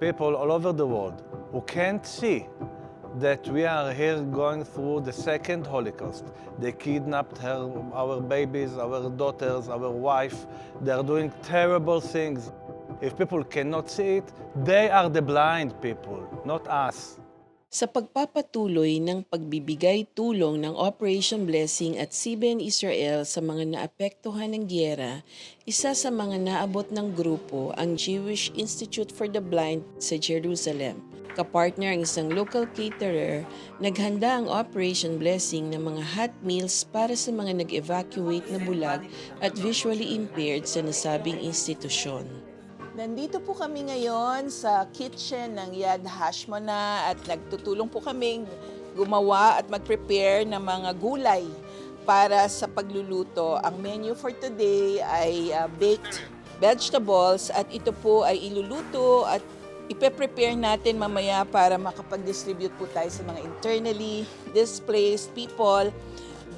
people all over the world who can't see that we are here going through the second Holocaust. They kidnapped her, our babies, our daughters, our wife. They are doing terrible things. If people cannot see it, they are the blind people, not us. Sa pagpapatuloy ng pagbibigay tulong ng Operation Blessing at CBN Israel sa mga naapektuhan ng gyera, isa sa mga naabot ng grupo ang Jewish Institute for the Blind sa Jerusalem. Kapartner ang isang local caterer, naghanda ang Operation Blessing ng mga hot meals para sa mga nag-evacuate na bulag at visually impaired sa nasabing institusyon. Nandito po kami ngayon sa kitchen ng Yad Hashmona at nagtutulong po kaming gumawa at mag-prepare ng mga gulay para sa pagluluto. Ang menu for today ay uh, baked vegetables at ito po ay iluluto at ipe-prepare natin mamaya para makapag-distribute po tayo sa mga internally displaced people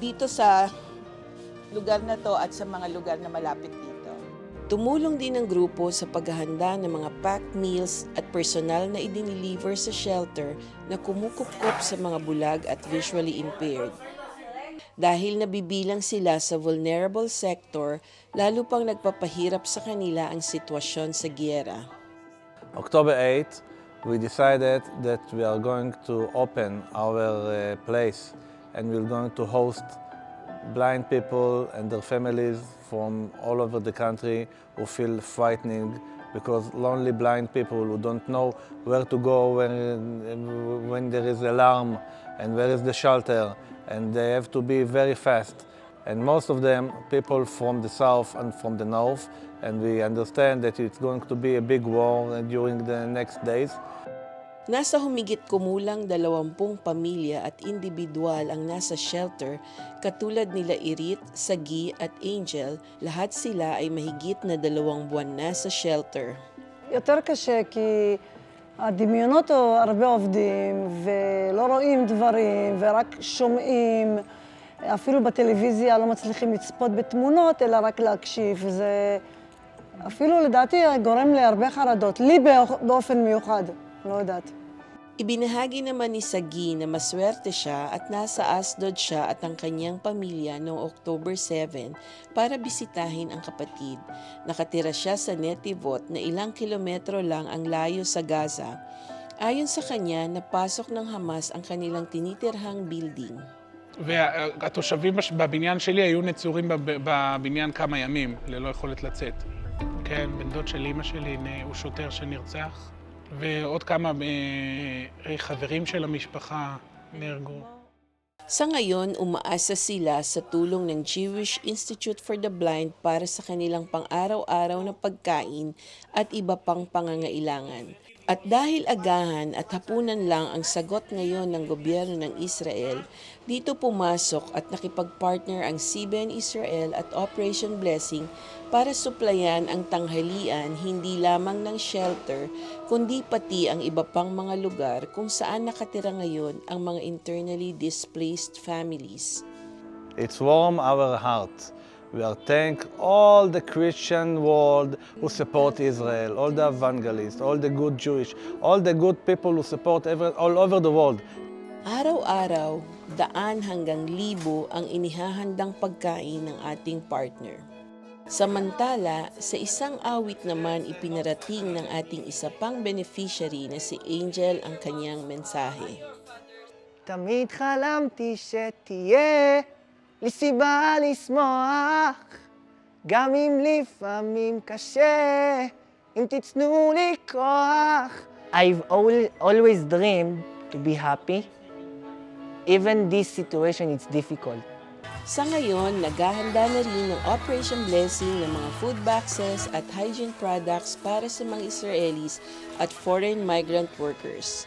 dito sa lugar na to at sa mga lugar na malapit dito. Tumulong din ang grupo sa paghahanda ng mga packed meals at personal na idiniliver sa shelter na kumukup-kup sa mga bulag at visually impaired. Dahil nabibilang sila sa vulnerable sector, lalo pang nagpapahirap sa kanila ang sitwasyon sa gyera. October 8, we decided that we are going to open our uh, place and we're going to host blind people and their families from all over the country who feel frightening because lonely blind people who don't know where to go when, when there is alarm and where is the shelter and they have to be very fast. And most of them people from the south and from the north and we understand that it's going to be a big war during the next days Nasa humigit kumulang dalawampung pamilya at individual ang nasa shelter katulad nila Irit, Sagi at Angel, lahat sila ay mahigit na dalawang buwan na sa shelter. יותר קשה כי הדמיונות הרבה עובדים ולא רואים דברים ורק שומעים. אפילו בטלוויזיה לא מצליחים לצפות בתמונות, אלא רק להקשיב. זה אפילו לדעתי גורם להרבה חרדות, לי באופן מיוחד, לא יודעת. Ibinahagi naman ni Sagi na maswerte siya at nasa Asdod siya at ang kanyang pamilya noong October 7 para bisitahin ang kapatid. Nakatira siya sa Netivot na ilang kilometro lang ang layo sa Gaza. Ayon sa kanya, napasok ng Hamas ang kanilang tinitirhang building. והתושבים בש- בבניין שלי היו נצורים בב- בבניין כמה ימים, ללא יכולת לצאת. כן, בן דוד של אימא שלי נ- הוא שוטר שנרצח, ועוד כמה אה, חברים של המשפחה נהרגו. Sa ngayon, umaasa sila sa tulong ng Jewish Institute for the Blind para sa kanilang pang-araw-araw na pagkain at iba pang pangangailangan. At dahil agahan at hapunan lang ang sagot ngayon ng gobyerno ng Israel, dito pumasok at nakipag-partner ang CBN Israel at Operation Blessing para suplayan ang tanghalian hindi lamang ng shelter, kundi pati ang iba pang mga lugar kung saan nakatira ngayon ang mga internally displaced families. It's warm our heart. We are thank all the Christian world who support Israel, all the evangelists, all the good Jewish, all the good people who support every, all over the world. Araw-araw, daan hanggang libo ang inihahandang pagkain ng ating partner. Samantala, sa isang awit naman ipinarating ng ating isa pang beneficiary na si Angel ang kanyang mensahe. תמיד חלמתי שתהיה לי סיבה לשמוח, גם אם לפעמים קשה, אם תיתנו לי כוח. I've al- always dreamed to be happy. Even this situation is difficult. Sa ngayon, naghahanda na rin ng Operation Blessing ng mga food boxes at hygiene products para sa mga Israelis at foreign migrant workers.